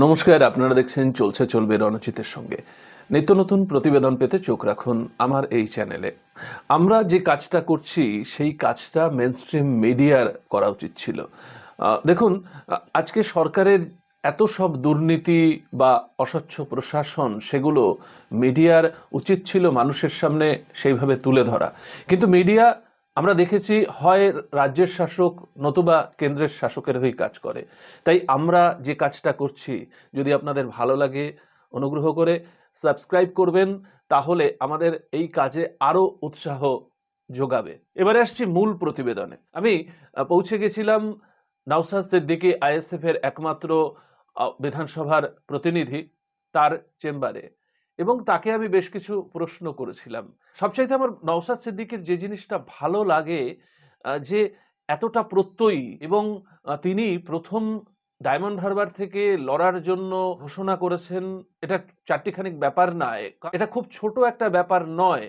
নমস্কার, আপনারা দেখছেন চলছে চলবে রণচিতের সঙ্গে। নিত্য নতুন প্রতিবেদন পেতে চোখ রাখুন আমার এই চ্যানেলে। আমরা যে কাজটা করছি, সেই কাজটা মেনস্ট্রিম মিডিয়ার করা উচিত ছিল। দেখুন, আজকে সরকারের এত সব দুর্নীতি বা অস্বচ্ছ প্রশাসন, সেগুলো মিডিয়ার উচিত ছিল মানুষের সামনে সেইভাবে তুলে ধরা। কিন্তু মিডিয়া আমরা দেখেছি হয় রাজ্যের শাসক নতুবা কেন্দ্রের শাসকের হয়ে কাজ করে। তাই আমরা যে কাজটা করছি, যদি আপনাদের ভালো লাগে, অনুগ্রহ করে সাবস্ক্রাইব করবেন, তাহলে আমাদের এই কাজে আরও উৎসাহ যোগাবে। এবারে আসছি মূল প্রতিবেদনে। আমি পৌঁছে গেছিলাম নওসাদ সিদ্দিকী আইএসএফ এর একমাত্র বিধানসভার প্রতিনিধি তার চেম্বারে। এবং তাকে আমি বেশ কিছু প্রশ্ন করেছিলাম। সবচাইতে আমার নওসাদ সিদ্দিকের যে জিনিসটা ভালো লাগে যে এতটা প্রত্যয়ী এবং তিনি প্রথম ডায়মন্ড হারবার থেকে লড়ার জন্য ঘোষণা করেছেন, এটা চারটিখানিক ব্যাপার নয় এটা খুব ছোট একটা ব্যাপার নয়।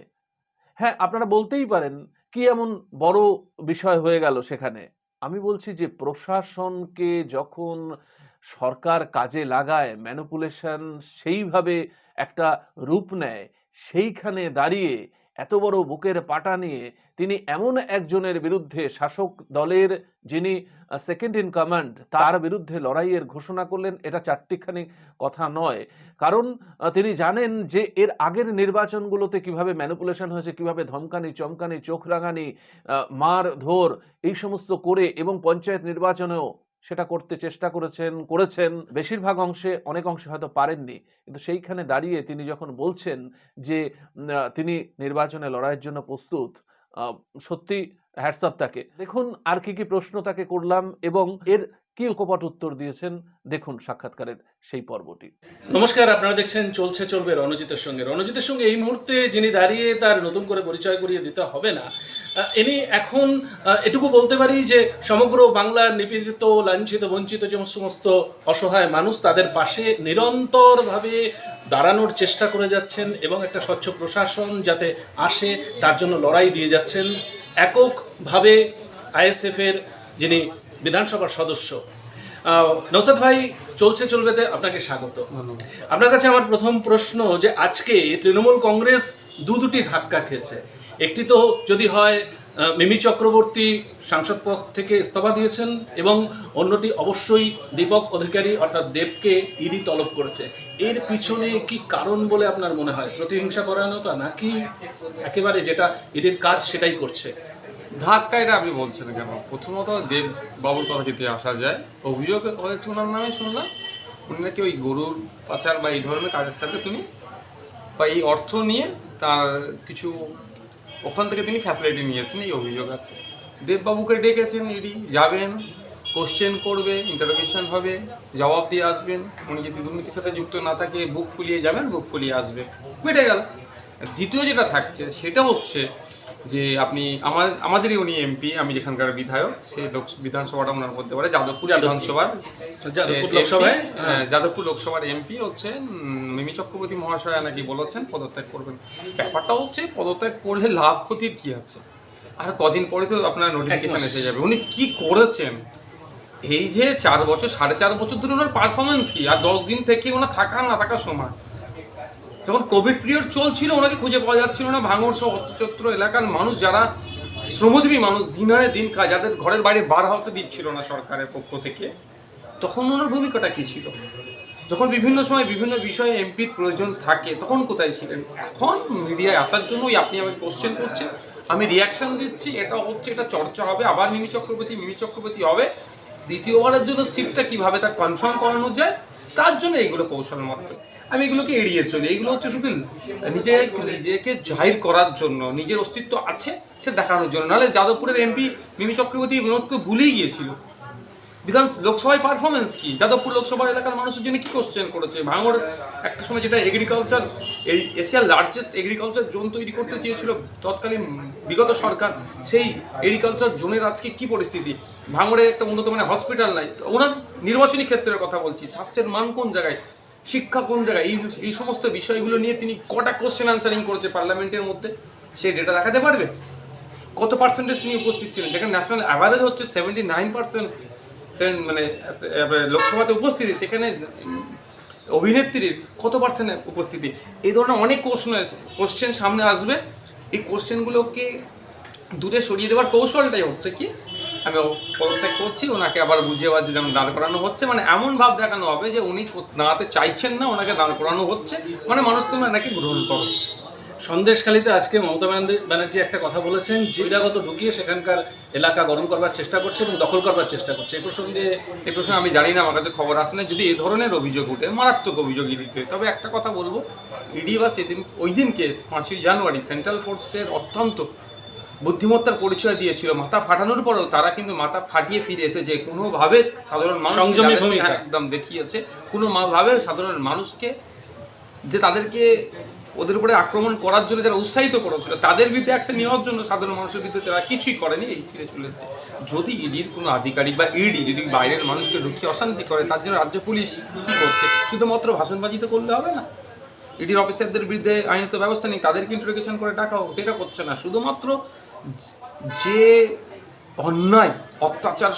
হ্যাঁ আপনারা বলতেই পারেন, কি এমন বড় বিষয় হয়ে গেল সেখানে? আমি বলছি যে, প্রশাসনকে যখন সরকার কাজে লাগায় ম্যানিপুলেশন সেইভাবে একটা রূপ নেয়। সেইখানে দাঁড়িয়ে এত বড় বুকের পাটা নিয়ে তিনি এমন একজনের বিরুদ্ধে শাসক দলের যিনি সেকেন্ড ইন কমান্ড তার বিরুদ্ধে লড়াইয়ের ঘোষণা করলেন, এটা চারটিখানি কথা নয়। কারণ তিনি জানেন যে এর আগের নির্বাচনগুলোতে কীভাবে ম্যানিপুলেশন হয়েছে, কীভাবে ধমকানি, চমকানি, চোখ রাঙানি মার ধর এই সমস্ত করে এবং পঞ্চায়েত নির্বাচনেও সেটা করতে চেষ্টা করেছেন করেছেন। বেশিরভাগ অংশে অনেক অংশে হয়তো পারেননি। কিন্তু সেইখানে দাঁড়িয়ে তিনি যখন বলছেন যে তিনি নির্বাচনে লড়াইয়ের জন্য প্রস্তুত সত্যি হ্যাটসঅপ তাকে। দেখুন আর কি কি প্রশ্ন তাকে করলাম এবং এর কি উপপট উত্তর দিয়েছেন? দেখুন সাক্ষাৎকারের সেই পর্বটি। নমস্কার, আপনারা দেখছেন চলছে চলবে রণজিতের সঙ্গে। রণজিতের সঙ্গে এই মুহূর্তে যিনি দাঁড়িয়ে তার নতুন করে পরিচয় করিয়ে দিতে হবে না ইনি এখন এটুকু বলতে পারি যে সমগ্র বাংলার নিপীড়িত, লাঞ্ছিত, বঞ্চিত যে সমস্ত অসহায় মানুষ তাদের পাশে নিরন্তরভাবে দাঁড়ানোর চেষ্টা করে যাচ্ছেন এবং একটা স্বচ্ছ প্রশাসন যাতে আসে, তার জন্য লড়াই দিয়ে যাচ্ছেন। এককভাবে আইএসএফের যিনি বিধানসভার সদস্য। নৌসাদ ভাই, চলছে চলবেতে, আপনাকে স্বাগত। আপনার কাছে আমার প্রথম প্রশ্ন যে আজকে তৃণমূল কংগ্রেস দু দুটি ধাক্কা খেয়েছে। একটি তো যদি হয় মিমি চক্রবর্তী সাংসদ পদ থেকে ইস্তফা দিয়েছেন এবং অন্যটি অবশ্যই দীপক অধিকারী অর্থাৎ দেবকে ইডি তলব করেছে। এর পিছনে কি কারণ বলে আপনার মনে হয়? প্রতিহিংসা পরায়ণতা নাকি একেবারে যেটা ইডির কাজ সেটাই করছে? ধাক্কা এটা আপনি বলছেন কেন? প্রথমত দেব বাবুর কথা যেতে আসা যায়, অভিযোগ হয়েছে ওনার নামে শুনলাম। উনি নাকি ওই গরুর পাচার বা এই ধরনের কাজের সাথে তিনি বা এই অর্থ নিয়ে তার কিছু ওখান থেকে তিনি ফ্যাসিলিটি নিয়েছেন, এই অভিযোগ আছে। দেববাবুকে ডেকেছেন ইডি, যাবেন কোশ্চেন করবে ইন্টারোগেশন হবে, জবাব দিয়ে আসবেন। উনি যদি দুর্নীতির সাথে যুক্ত না থাকে, বুক ফুলিয়ে যাবেন, বুক ফুলিয়ে আসবে। মিটে গেল। দ্বিতীয় যেটা থাকছে, সেটা হচ্ছে যে আপনি আমার আমাদেরই উনি এমপি আমি যেখানকার বিধায়ক সেই লোক বিধানসভাটা ওনার বলতে পারে যাদবপুর বিধানসভার। লোকসভায়? হ্যাঁ, যাদবপুর লোকসভার এমপি হচ্ছে মিমি চক্রবর্তী মহাশয়া নাকি বলেছেন পদত্যাগ করবেন। ব্যাপারটা হচ্ছে পদত্যাগ করলে লাভ ক্ষতির কি আছে? আর কদিন পরে তো আপনার নোটিফিকেশন এসে যাবে। উনি কি করেছেন? এই যে চার বছর সাড়ে চার বছর ধরে ওনার পারফরমেন্স কি? আর দশ দিন থেকে ওনার থাকা না থাকার সময় যখন কোভিড পিরিয়ড চলছিল, ওনাকে খুঁজে পাওয়া যাচ্ছিল না। ভাঙড় সহ অর্থচত্র এলাকার মানুষ যারা শ্রমজীবী মানুষ দিন আনে দিন কাজ, যাদের ঘরের বাইরে বার হতে দিচ্ছিল না সরকারের পক্ষ থেকে, তখন ওনার ভূমিকাটা কী ছিল? যখন বিভিন্ন সময় বিভিন্ন বিষয়ে এমপির প্রয়োজন থাকে, তখন কোথায় ছিলেন? এখন মিডিয়ায় আসার জন্য ওই আপনি আমাকে কোশ্চেন করছেন। আমি রিয়াকশন দিচ্ছি, এটা হচ্ছে, এটা চর্চা হবে, আবার মিমি চক্রবর্তী মিমি চক্রবর্তী হবে। দ্বিতীয়বারের জন্য সিটটা কীভাবে তার কনফার্ম করানো যায় তার জন্য এইগুলো কৌশল মাত্র। আমি এগুলোকে এড়িয়ে চলি। এগুলো হচ্ছে শুধু নিজে নিজেকে জাহির করার জন্য, নিজের অস্তিত্ব আছে, সে দেখানোর জন্য। নাহলে যাদবপুরের এমপি মিমি চক্রবর্তী মনোজকে ভুলেই গিয়েছিল। বিধান লোকসভায় পারফরমেন্স কি? যাদবপুর লোকসভা এলাকার মানুষের জন্য কি কোশ্চেন করেছে? ভাঙড় একটা সময় যেটা এগ্রিকালচার এই এশিয়ার লার্জেস্ট এগ্রিকালচার জোন তৈরি করতে চেয়েছিল তৎকালীন বিগত সরকার, সেই এগ্রিকালচার জোনের আজকে কি পরিস্থিতি? ভাঙড়ে একটা উন্নত মানের হসপিটাল নাই। ওনার নির্বাচনী ক্ষেত্রের কথা বলছি, স্বাস্থ্যের মান কোন জায়গায়? শিক্ষা কোন জায়গায়? এই এই সমস্ত বিষয়গুলো নিয়ে তিনি কটা কোশ্চেন আনসারিং করেছে পার্লামেন্টের মধ্যে? সেই ডেটা দেখাতে পারবে? কত পার্সেন্টেজ তিনি উপস্থিত ছিলেন? যেখানে ন্যাশনাল অ্যাভারেজ হচ্ছে সেভেন্টি নাইন পার্সেন্ট সেন- মানে লোকসভাতে উপস্থিতি, সেখানে অভিনেত্রীর কত পার্সেন্ট উপস্থিতি? এই ধরনের অনেক কোশ্চেন কোশ্চেন সামনে আসবে। এই কোশ্চেনগুলোকে দূরে সরিয়ে দেওয়ার কৌশলটাই হচ্ছে কি? আমি পদত্যাগ করছি, ওনাকে আবার বুঝিয়ে বাজি যেমন দাঁড় করানো হচ্ছে। মানে এমন ভাব দেখানো হবে যে উনি দাঁড়াতে চাইছেন না, ওনাকে দাঁড় করানো হচ্ছে। মানে মানুষ তোমরা এনাকে গ্রহণ করো। সন্দেশখালীতে আজকে মমতা ব্যানার্জি- একটা কথা বলেছেন বহিরাগত ঢুকিয়ে সেখানকার এলাকা গরম করবার চেষ্টা করছে এবং দখল করবার চেষ্টা করছে। এই প্রসঙ্গে এই প্রশ্নে আমি জানি না আমার কাছে খবর আসে না যদি এই ধরনের অভিযোগ উঠে মারাত্মক অভিযোগ ইডিতে তবে একটা কথা বলব ইডি বা সেদিন ওই দিনকে পাঁচই জানুয়ারি সেন্ট্রাল ফোর্সের অত্যন্ত বুদ্ধিমত্তার পরিচয় দিয়েছিল মাথা ফাটানোর পরেও তারা কিন্তু মাথা ফাটিয়ে ফিরে এসেছে। কোনোভাবে সাধারণ মানুষ একদম দেখিয়েছে কোনো মা- সাধারণ মানুষকে যে তাদেরকে ওদের উপরে আক্রমণ করার জন্য যারা উৎসাহিত করেছিল, তাদের বিরুদ্ধে অ্যাকশন নেওয়ার জন্য সাধারণ মানুষের বিরুদ্ধে তারা কিছুই করেনি, এই ফিরে চলে এসেছে। যদি ইডির কোনো আধিকারিক বা ইডি যদি বাইরের মানুষকে ঢুকিয়ে অশান্তি করে, তার জন্য রাজ্য পুলিশ কী করছে? শুধুমাত্র ভাষণবাজি তো করলে হবে না। ইডির অফিসারদের বিরুদ্ধে আইনত ব্যবস্থা নেই, তাদেরকে ইন্টারোগেশন করে ডাকা হোক, সেটা করছে না। শুধুমাত্র যে অন্যায়, অত্যাচার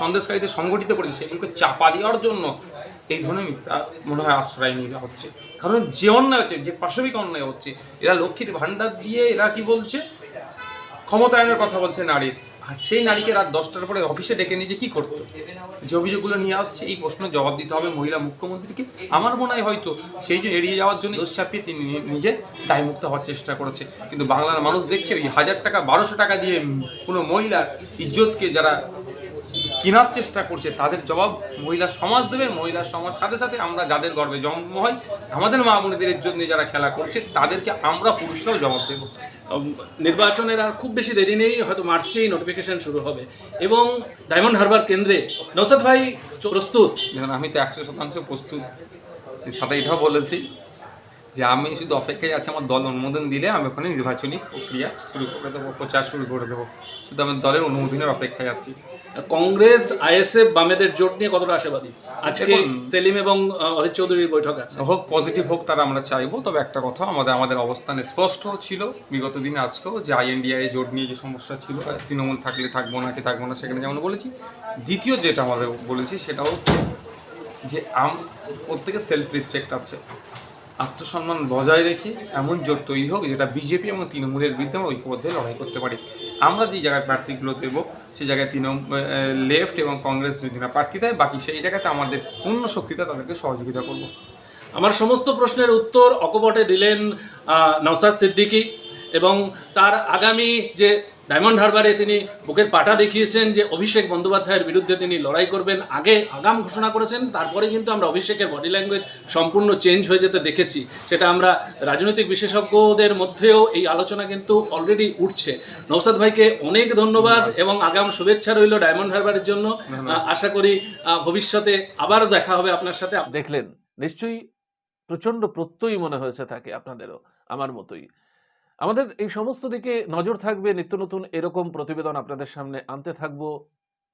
সন্দেশকারীদের সংগঠিত করেছে, সেগুলোকে চাপা দেওয়ার জন্য এই ধরনের মিথ্যা মনে হয় আশ্রয় নেওয়া হচ্ছে। কারণ যে অন্যায় হচ্ছে, যে পাশবিক অন্যায় হচ্ছে, এরা লক্ষ্মীর ভাণ্ডার দিয়ে এরা কি বলছে? ক্ষমতায়নের কথা বলছে নারীর। আর সেই নারীকে রাত দশটার পরে অফিসে ডেকে নিয়ে যে কি করতো? যে অভিযোগগুলো নিয়ে আসছে, এই প্রশ্ন জবাব দিতে হবে মহিলা মুখ্যমন্ত্রীকে। আমার মনে হয় হয়তো সেই জন্য এড়িয়ে যাওয়ার জন্য দোষ চাপিয়ে তিনি নিজে দায়মুক্ত হওয়ার চেষ্টা করেছে। কিন্তু বাংলার মানুষ দেখছে ওই হাজার টাকা, বারোশো টাকা দিয়ে কোনো মহিলার ইজ্জতকে যারা কেনার চেষ্টা করছে তাদের জবাব মহিলা সমাজ দেবে। মহিলা সমাজ সাথে সাথে আমরা যাদের গর্বে জন্ম হয় আমাদের মা বোনেদের ইজ্জত নিয়ে যারা খেলা করছে তাদেরকে আমরা পুরুষরাও জবাব দেবো। নির্বাচনের আর খুব বেশি দেরি নেই হয়তো মার্চেই নোটিফিকেশন শুরু হবে। এবং ডায়মন্ড হারবার কেন্দ্রে নৌসাদ ভাই প্রস্তুত? দেখুন আমি তো একশো শতাংশ প্রস্তুত। সাথে এটাও বলেছি যে আমি শুধু অপেক্ষায় আছি আমার দল অনুমোদন দিলে আমি ওখানে নির্বাচনী প্রক্রিয়া শুরু করে দেবো প্রচার শুরু করে দেবো। শুধু আমি দলের অনুমোদনের অপেক্ষায় আছি। কংগ্রেস আইএসএফ বামেদের জোট নিয়ে কতটা আশাবাদী? আজকে সেলিম এবং অধীর চৌধুরীর বৈঠক আছে। হোক পজিটিভ হোক তারা আমরা চাইব। তবে একটা কথা আমাদের আমাদের অবস্থানে স্পষ্ট ছিল বিগত দিনে আজকেও যে আইএনডিআই জোট নিয়ে যে সমস্যা ছিল তৃণমূল থাকলে থাকব না কি থাকব না সেখানে যেমন বলেছি। দ্বিতীয় যেটা আমাদের বলেছি সেটা হচ্ছে যে আম প্রত্যেকের সেলফ রেসপেক্ট আছে। আত্মসম্মান বজায় রেখে এমন জোট তৈরি হোক যেটা বিজেপি এবং তৃণমূলের বিরুদ্ধে আমরা ঐক্যবদ্ধ লড়াই করতে পারি। আমরা যে জায়গায় প্রার্থীগুলো দেবো, সেই জায়গায় তৃণমূল লেফট এবং কংগ্রেস যদি না প্রার্থী দেয়, বাকি সেই জায়গাতে আমাদের পূর্ণ শক্তিতে তাদেরকে সহযোগিতা করব। আমার সমস্ত প্রশ্নের উত্তর অকপটে দিলেন নওসাদ সিদ্দিকী এবং তার আগামী যে ডায়মন্ড হারবারে তিনি বুকের পাটা দেখিয়েছেন যে অভিষেক বন্দ্যোপাধ্যায়ের বিরুদ্ধে তিনি লড়াই করবেন। আগে আগাম ঘোষণা করেছেন তারপরে কিন্তু আমরা অভিষেকের বডি ল্যাঙ্গুয়েজ সম্পূর্ণ চেঞ্জ হয়ে যেতে দেখেছি। সেটা আমরা রাজনৈতিক বিশেষজ্ঞদের মধ্যেও এই আলোচনা কিন্তু অলরেডি উঠছে। নৌসাদ ভাইকে অনেক ধন্যবাদ এবং আগাম শুভেচ্ছা রইল ডায়মন্ড হারবারের জন্য। আশা করি ভবিষ্যতে আবার দেখা হবে আপনার সাথে। দেখলেন নিশ্চয়ই প্রচণ্ড প্রত্যয়ী মনে হয়েছে থাকে আপনাদেরও আমার মতোই। আমাদের এই সমস্ত দিকে নজর থাকবে, নিত্য নতুন এরকম প্রতিবেদন আপনাদের সামনে আনতে থাকব।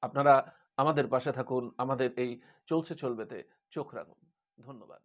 আপনারা আমাদের পাশে থাকুন, আমাদের এই চলছে চলবেতে চোখ রাখুন। ধন্যবাদ।